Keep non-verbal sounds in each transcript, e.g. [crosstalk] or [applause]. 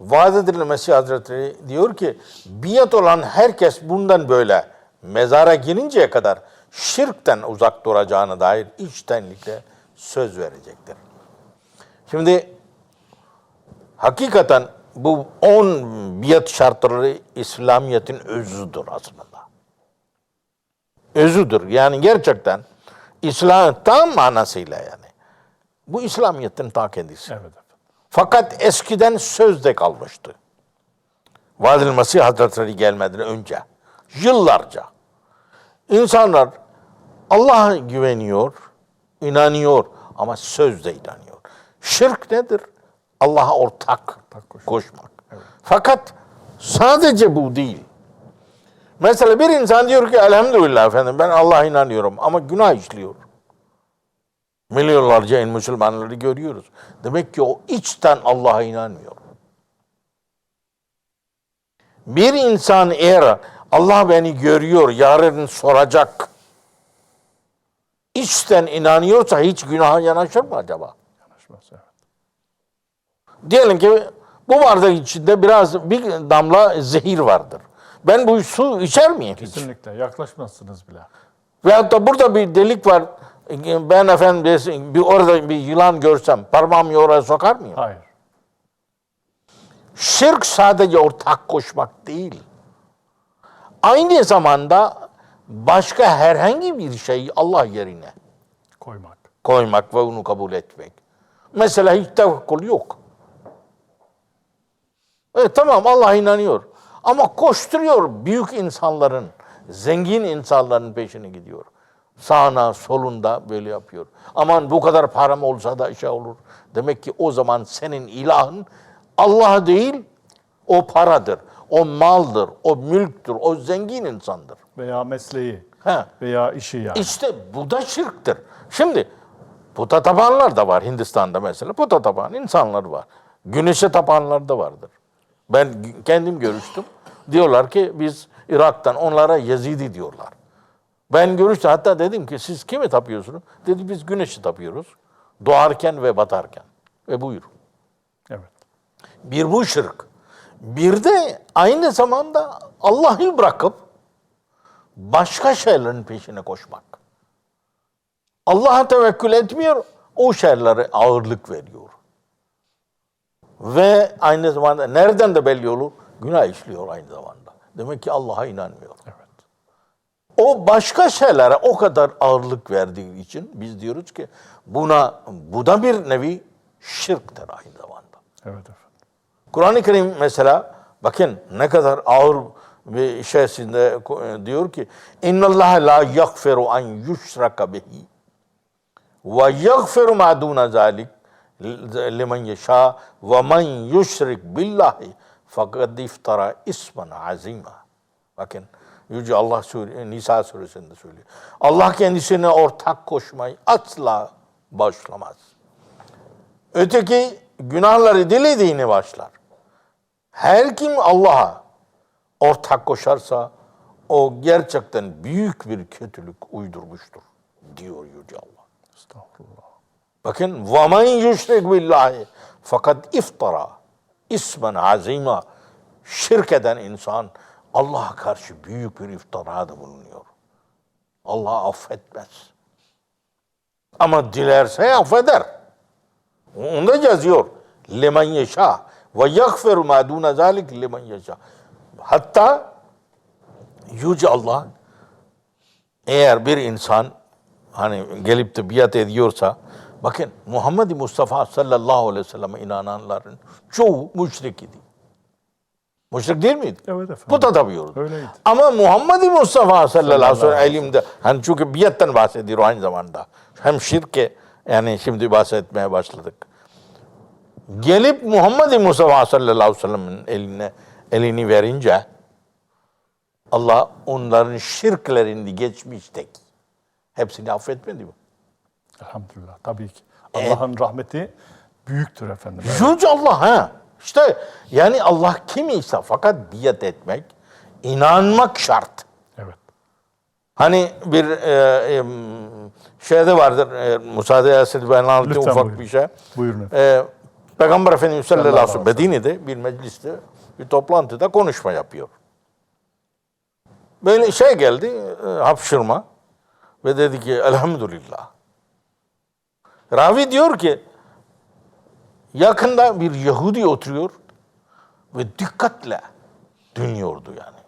vaat edilen Mesih Hazretleri diyor ki biat olan herkes bundan böyle mezara girinceye kadar şirkten uzak duracağına dair içtenlikle söz verecektir. Şimdi hakikaten bu 10 biat şartları İslamiyet'in özüdür aslında. Özüdür. Yani gerçekten İslam tam manasıyla yani. Bu İslamiyet'in ta kendisi. Evet. Fakat eskiden sözde kalmıştı. Vadil Mesih Hazretleri gelmeden önce. Yıllarca. İnsanlar Allah'a güveniyor, inanıyor ama sözde inanıyor. Şirk nedir? Allah'a ortak, koşmak. koşmak. Fakat sadece bu değil. Mesela bir insan diyor ki elhamdülillah efendim ben Allah'a inanıyorum ama günah işliyor. Milyonlarca Müslümanları görüyoruz. Demek ki o içten Allah'a inanmıyor. Bir insan eğer Allah beni görüyor, yarın soracak, içten inanıyorsa hiç günaha yanaşır mı acaba? Yanaşmaz evet. Diyelim ki bu bardak içinde biraz bir damla zehir vardır. Ben bu su içer miyim hiç? Kesinlikle yaklaşmazsınız bile. Veyahut da burada bir delik var. Ben efendim bir orada bir yılan görsem parmağımı oraya sokar mıyım? Hayır. Şirk sadece ortak koşmak değil. Aynı zamanda başka herhangi bir şeyi Allah yerine Koymak. koymak ve onu kabul etmek. Mesela hiç tevekkül yok. Evet tamam Allah inanıyor. Ama koşturuyor büyük insanların, zengin insanların peşine gidiyor. Sağına, solunda böyle yapıyor. Aman bu kadar param olsa da işe olur. Demek ki o zaman senin ilahın Allah değil, o paradır, o maldır, o mülktür, o zengin insandır. Veya mesleği. He. Veya işi yani. İşte bu da şirktir. Şimdi puta tapanlar da var Hindistan'da mesela. Puta tapan insanlar var. Güneşe tapanlar da vardır. Ben kendim görüştüm. Diyorlar ki biz Irak'tan onlara Yezidi diyorlar. Ben görüştüm hatta dedim ki siz kimi tapıyorsunuz? Dedi biz güneşi tapıyoruz. Doğarken ve batarken. Ve buyur. Evet. Bir bu şirk. Bir de aynı zamanda Allah'ı bırakıp başka şeylerin peşine koşmak. Allah'a tevekkül etmiyor, o şeylere ağırlık veriyor. Ve aynı zamanda nereden de belli olur? Günah işliyor aynı zamanda. Demek ki Allah'a inanmıyor. Evet. O başka şeylere o kadar ağırlık verdiği için biz diyoruz ki buna bu da bir nevi şirktir aynı zamanda. Evet efendim. Kur'an-ı Kerim mesela bakın ne kadar ağır bir içerisinde e, diyor ki la yaghfiru an yushraka bihi ve yaghfiru ma duna zalik limen yasha ve men yushrik billahi fakat iftara ismen azima. Bakın Yüce Allah Sure, Nisa suresinde söylüyor. Allah kendisine ortak koşmayı asla başlamaz. Öteki günahları dilediğini başlar. Her kim Allah'a ortak koşarsa o gerçekten büyük bir kötülük uydurmuştur diyor Yüce Allah. Estağfurullah. Bakın وَمَنْ يُشْرِكْ بِاللّٰهِ fakat iftara ismen azima şirk eden insan Allah'a karşı büyük bir iftirada bulunuyor. Allah affetmez. Ama dilerse affeder. Onda yazıyor. Limen yeşâ ve yaghfiru ma dûne zâlik limen yeşâ. Hatta Yüce Allah eğer bir insan hani gelip de biat ediyorsa bakın Muhammed Mustafa sallallahu aleyhi ve selleme inananların çoğu müşrik idi. Müşrik değil miydi? Evet efendim. Puta tapıyordu. Öyleydi. Ama Muhammed Mustafa sallallahu aleyhi ve sellem elimde hani çünkü biyetten bahsediyor aynı zamanda. Hem şirke yani şimdi bahsetmeye başladık. Gelip Muhammed Mustafa sallallahu aleyhi ve sellem'in eline elini verince Allah onların şirklerini geçmişteki hepsini affetmedi mi? Elhamdülillah. Tabii ki. Allah'ın rahmeti büyüktür efendim. Yüce Allah ha. İşte yani Allah kim ise fakat biat etmek, inanmak şart. evet. Hani bir e, e, şeyde vardır, e, müsaade ederseniz ben anlatayım ufak buyurun. bir şey. Buyurun. E, Peygamber Efendimiz sallallahu aleyhi ve sellem Medine'de bir mecliste bir toplantıda konuşma yapıyor. Böyle şey geldi, e, hapşırma ve dedi ki elhamdülillah. Ravi diyor ki yakında bir Yahudi oturuyor ve dikkatle dinliyordu yani.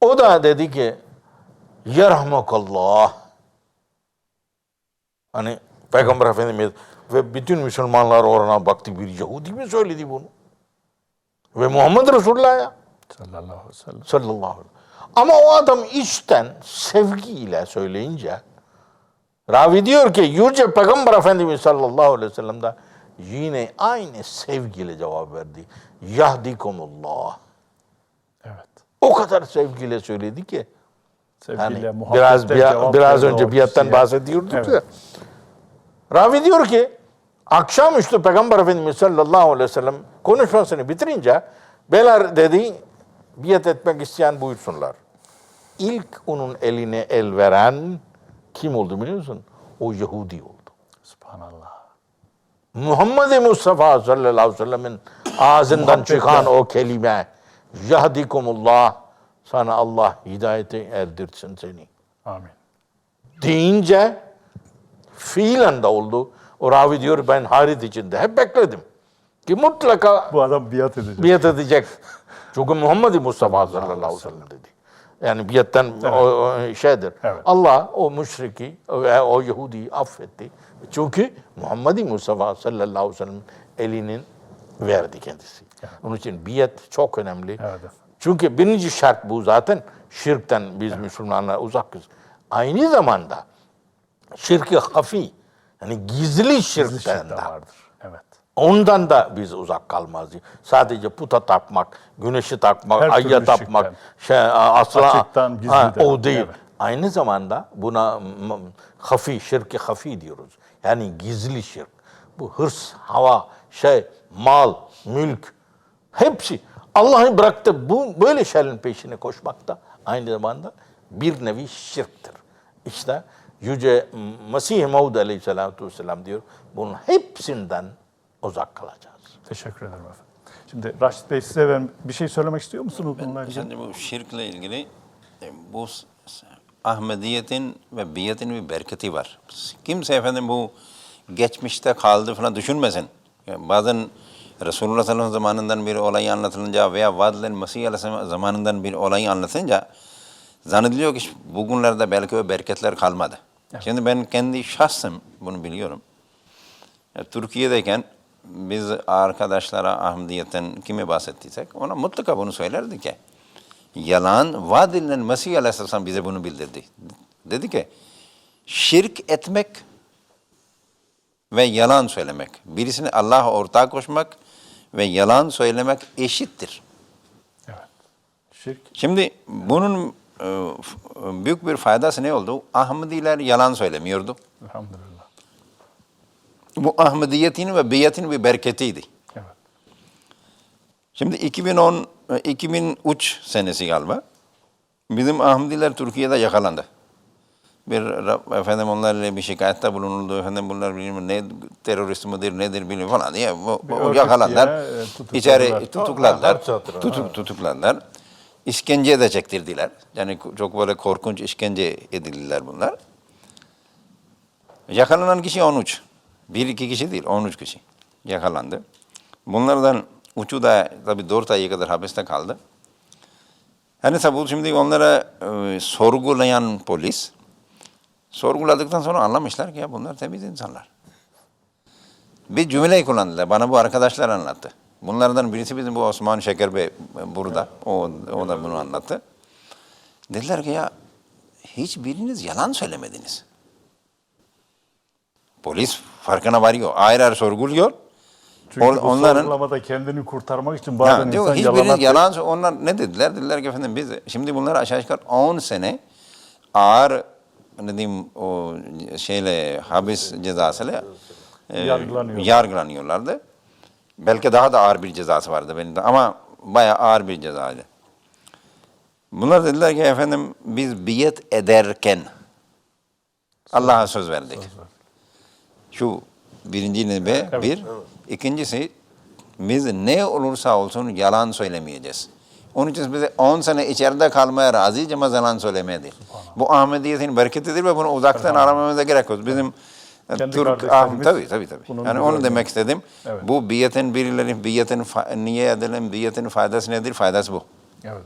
O da dedi ki Yerhamakallah. Hani Peygamber Efendimiz ve bütün Müslümanlar orana baktı bir Yahudi mi söyledi bunu? Ve Muhammed Resulullah ya Sallallahu aleyhi ve sellem. sallallahu aleyhi ve sellem. Ama o adam içten sevgiyle söyleyince Ravi diyor ki Yüce Peygamber Efendimiz sallallahu aleyhi ve sellem de yine aynı sevgiyle cevap verdi. Yahdikumullah. Evet. O kadar sevgiyle söyledi ki. Sevgiyle, Yani biraz bir- biraz önce biattan bahsediyorduk Evet. ya. Ravi diyor ki akşamüstü Peygamber Efendimiz sallallahu aleyhi ve sellem konuşmasını bitirince beyler dedi biat etmek isteyen buyursunlar. İlk onun eline el veren kim oldu biliyor musun? O Yahudi oldu. Subhanallah. Muhammed Mustafa sallallahu aleyhi ve sellemin ağzından çıkan o kelime Yahdikumullah sana Allah hidayete erdirsin seni. Amin. deyince fiilen de oldu. O ravi diyor ben hayret içinde hep bekledim. Ki mutlaka Bu adam biat edecek. biat edecek. [laughs] Çünkü Muhammed Mustafa sallallahu aleyhi ve sellem dedi. Yani biatten o, o şeydir. Evet. Allah o müşriki ve o Yahudi'yi affetti. Çünkü Muhammed Mustafa sallallahu aleyhi ve sellem elinin verdi kendisi. Onun için biat çok önemli. Evet. Çünkü birinci şart bu zaten şirkten biz Müslümanlar uzakız. Aynı zamanda şirki hafi yani gizli şirkten şirk de vardır. Evet. ondan da biz uzak kalmazız. Sadece puta tapmak, güneşi tapmak, Her türlü tapmak, şey, asla Açıktan, gizliden. o değil. Evet. Aynı zamanda buna hafi, şirki hafi diyoruz. Yani gizli şirk. Bu hırs, hava, şey, mal, mülk hepsi Allah'ı bıraktı bu böyle şeylerin peşine koşmak da aynı zamanda bir nevi şirktir. İşte Yüce Mesih Maud Aleyhisselatü Vesselam diyor bunun hepsinden uzak kalacağız. Teşekkür ederim efendim. Şimdi Raşit Bey size ben bir şey söylemek istiyor musunuz bununla ilgili? Şimdi bu şirkle ilgili e, bu Ahmediyetin ve biyetin bir bereketi var. Kimse efendim bu geçmişte kaldı falan düşünmesin. Yani bazen Resulullah sallallahu aleyhi ve sellem zamanından bir olay anlatılınca veya Vadilen Mesih aleyhisselam zamanından bir olayı anlatınca zannediliyor ki bugünlerde belki o bereketler kalmadı. Şimdi ben kendi şahsım bunu biliyorum. Ya, Türkiye'deyken biz arkadaşlara Ahmediyetten kime bahsettiysek ona mutlaka bunu söylerdi ki yalan vaad edilen Mesih Aleyhisselam bize bunu bildirdi. Dedi ki şirk etmek ve yalan söylemek. Birisini Allah'a ortak koşmak ve yalan söylemek eşittir. Evet. Şirk. Şimdi bunun e, f- büyük bir faydası ne oldu? Ahmediler yalan söylemiyordu. Elhamdülillah. Bu Ahmediyetin ve biyetin bir bereketiydi. Şimdi 2010, e, 2003 senesi galiba. Bizim Ahmediler Türkiye'de yakalandı. Bir efendim onlarla bir şikayette bulunuldu. Efendim bunlar bilmiyorum ne terörist midir nedir bilmiyorum falan diye bu, bu örgüt yakalandılar. diye, e, tutukladılar. İçeri tutukladılar. Tutuk, tutukladılar. İşkence de çektirdiler. Yani çok böyle korkunç işkence edildiler bunlar. Yakalanan kişi 13. Bir iki kişi değil, 13 kişi yakalandı. Bunlardan de tabii 4 aya kadar hapiste kaldı. Hani tabii şimdi onlara e, sorgulayan polis, sorguladıktan sonra anlamışlar ki ya bunlar temiz insanlar. Bir cümleyi kullandılar. Bana bu arkadaşlar anlattı. Bunlardan birisi bizim bu Osman Şeker Bey e, burada. O, o da bunu anlattı. Dediler ki ya hiçbiriniz yalan söylemediniz. Polis farkına varıyor. Ayrı ayrı sorguluyor. Çünkü On- bu onların sorgulamada kendini kurtarmak için bazen diyor, insan hiçbiriniz yalana... yalan onlar ne dediler? Dediler ki efendim biz şimdi bunlar aşağı yukarı 10 sene ağır ne diyeyim o şeyle hapis cezasıyla e, Yargılanıyorlar. yargılanıyorlardı. Belki daha da ağır bir cezası vardı benim de ama bayağı ağır bir cezaydı. Bunlar dediler ki efendim biz biyet ederken Allah'a söz verdik. Şu birinci nebe bir. İkincisi biz ne olursa olsun yalan söylemeyeceğiz. Onun için bize 10 sene içeride kalmaya razıyız ama yalan söylemeye değil. Bu Ahmediyetin bereketidir ve bunu uzaktan aramamıza gerek yok. Bizim e, Kendi Türk ah, tabii tabii tabii. bunun Yani onu demek istedim. Evet. Bu biyetin birileri biyetin niye edelim, biyetin faydası nedir? Faydası bu. Evet.